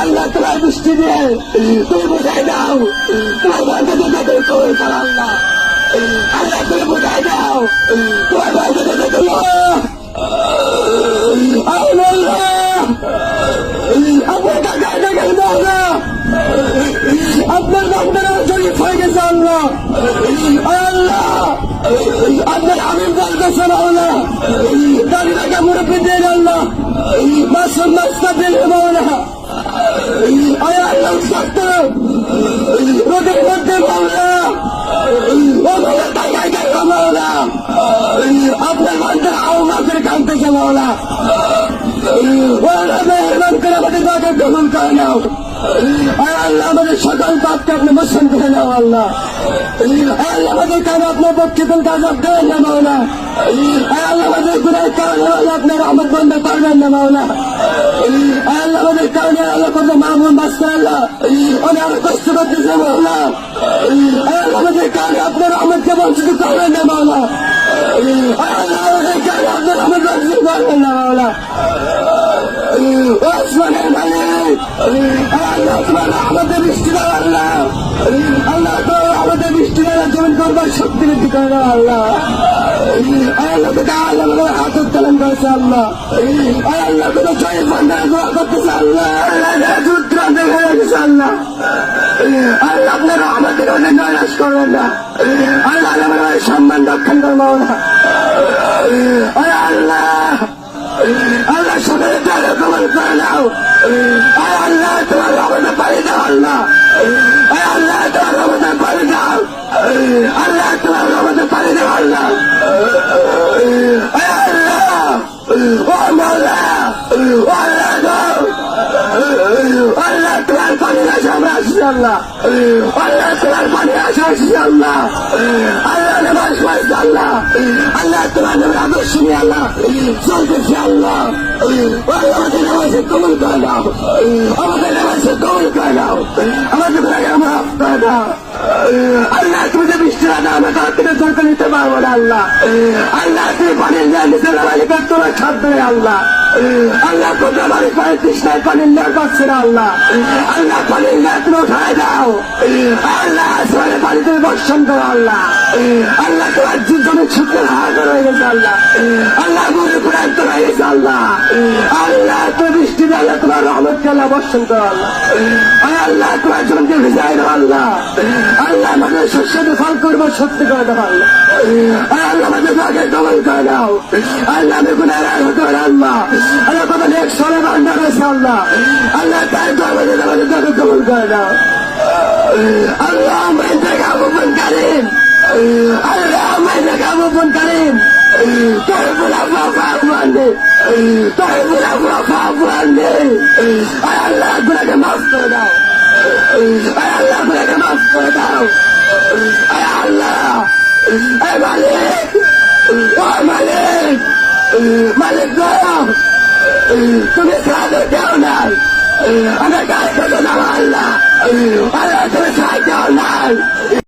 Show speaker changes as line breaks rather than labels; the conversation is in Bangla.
আল্লাহ তোমার দৃষ্টি দিয়ে তুমি বুঝাই দাও। তোমার বাড়িতে তাদের কবর করো আল্লাহ। আল্লাহ, তুমি বুঝাই দাও। তোমার বাড়িতে কবর আল্লাহ। আপনার টাকা টাকা দাও না আপনার বান্দারা শরীফ হয়ে গেছে আল্লাহ। আল্লাহ, আপনার আমির বলতেছেন আল্লাহ দাঁড়িয়ে মুরব্বী দেন আল্লাহ। মাসুম মাস্তা দিন মাওলা মাওলা। আপনার বান্দারা আওয়াজের কানতেছে মাওলা। ওরা মেহরবান করে আমাদের দাদা গ্রহণ করে নাও। আর আল্লাহ আমাদের সকল পাপকে আপনি মোশন করে নাও, আল্লাহ। আল্লাহ আমাদের কারণে আপনার পক্ষে কোন কাজ দেন না মাওলা। আল্লাহ আমাদের গুণের কারণে আপনার আমার বন্ধ করবেন না মাওলা। আল্লাহ আমাদের কারণে আল্লাহ কত মামুন বাঁচতে আল্লাহ। উনি কষ্ট করতেছে মাওলা। আল্লাহ করবেন না মাওলা মাওলা ওসমানের মালিক আল্লাহ, তোমার আমাদের বৃষ্টি দাও আল্লাহ। আল্লাহ তো আমাদের বৃষ্টি দ্বারা জমিন করবার শক্তি বৃদ্ধি করে আল্লাহ আল্লাহ তো আল্লাহ আমাদের হাত উত্তোলন করেছে আল্লাহ আল্লাহ তো অনেক নৈরাশ করবেন না। করব না আল্লাহ। আল্লাহ সবাই তাহলে তোমার করে নাও। আয় আল্লাহ, তোমার আমাদের পারে দাও, আল্লাহ। আয় আল্লাহ, তোমার আমাদের পারে দাও। আল্লাহ, তোমার আমাদের পারে দাও, আল্লাহ। আয় আল্লাহ, ও মাল্লা ও আল্লাহ আল্লাহ, তোমার পানি আসে, আমরা আসি আল্লাহ। আল্লাহ, তোমার পানি আসে আসি আল্লাহ। তোমার আদর্শ নিয়ে আল্লাহ চলতেছে আল্লাহ। আমাদের নামাজে কবল করে দাও আমাদের নামাজে কবল করে দাও আমাদের ভাই আমরা করে দাও। আল্লাহ, তুমি যে বৃষ্টি না, আমরা থেকে সরকার নিতে পারব না, আল্লাহ। আল্লাহ, তুমি পানির নিচে নামাজি তোমার খাদ্য আল্লাহ। আল্লাহ কোথাও বাড়ি কৃষ্ণের পানি লেয়ার পাচ্ছে না আল্লাহ। আল্লাহ লেয়ার তুমি উঠায় দাও। আল্লাহ আসমানের পানি তুমি বর্ষণ করো আল্লাহ। আল্লাহ তোমার জীবনে ছুটে হাত রয়ে গেছে আল্লাহ। আল্লাহ গরিব আল্লাহ। আল্লাহ তুমি বর্ষণ করো আল্লাহ। আল্লাহ তোমার জনকে ভিজাই দাও আল্লাহ। আল্লাহ আমাদের শস্যতে ফল করব, সত্যি করে দাও আল্লাহ। আল্লাহ আমাদের ভাগে কবল করে দাও। আল্লাহ আমি গুণের হতো আল্লাহ। আল্লাহ কত নেক সরে বান্ধা রয়েছে আল্লাহ। আল্লাহ তাই তো আমাদের আমাদের ভাগে কবল করে দাও। আল্লাহ, আমার জায়গা গোপন করেন আল্লাহ, আমার জায়গা গোপন করেন তোর বলা বাবা মানে তোর বলা বাবা মানে আল্লাহ গুণাকে মাফ করে দাও আল্লাহ গুণাকে মাফ করে দাও আল্লাহ মালিক মালিক মালিক গো তুমি সাহায্য দেও নাই আমার কাছে তো না আল্লাহ আল্লাহ তুমি নাই